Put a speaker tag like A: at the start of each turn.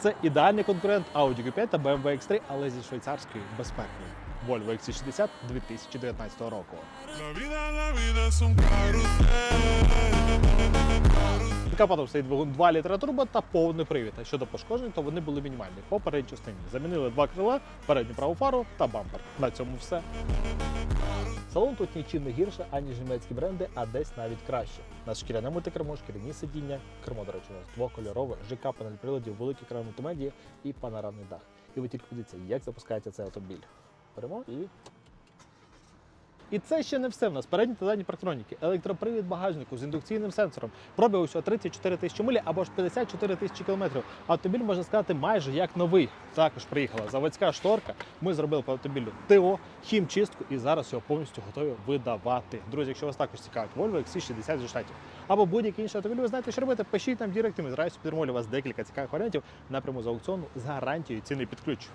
A: Це ідеальний конкурент Audi Q5 та BMW X3, але зі швейцарською безпекою. Volvo XC60 2019 року. Капотом стоїть двигун 2 літра турбо та повний привід. А щодо пошкоджень, то вони були мінімальні по передній частині. Замінили два крила, передню праву фару та бампер. На цьому все. Салон тут нічим не гірше, аніж німецькі бренди, а десь навіть краще. На шкіряному кермо, шкіряні сидіння, кермо, до речі, у нас двокольорове, ЖК панель приладів, великий екран мультимедії і панорамний дах. І ви тільки подивіться, як запускається цей автомобіль. Беремо і і це ще не все. В нас передні та задні парктроніки, електропривід багажнику з індукційним сенсором, пробіг усього 34 тисячі милі або ж 54 тисячі кілометрів. Автомобіль можна сказати майже як новий. Також приїхала заводська шторка. Ми зробили по автомобілю ТО, хімчистку і зараз його повністю готові видавати. Друзі, якщо вас також цікавить Volvo XC60 зі штатів або будь-який інший автомобіль, ви знаєте, що робити, пишіть нам директ, і ми зразу підтримуємо вас декілька цікавих варіантів напряму з аукціону з гарантією ціни під ключ.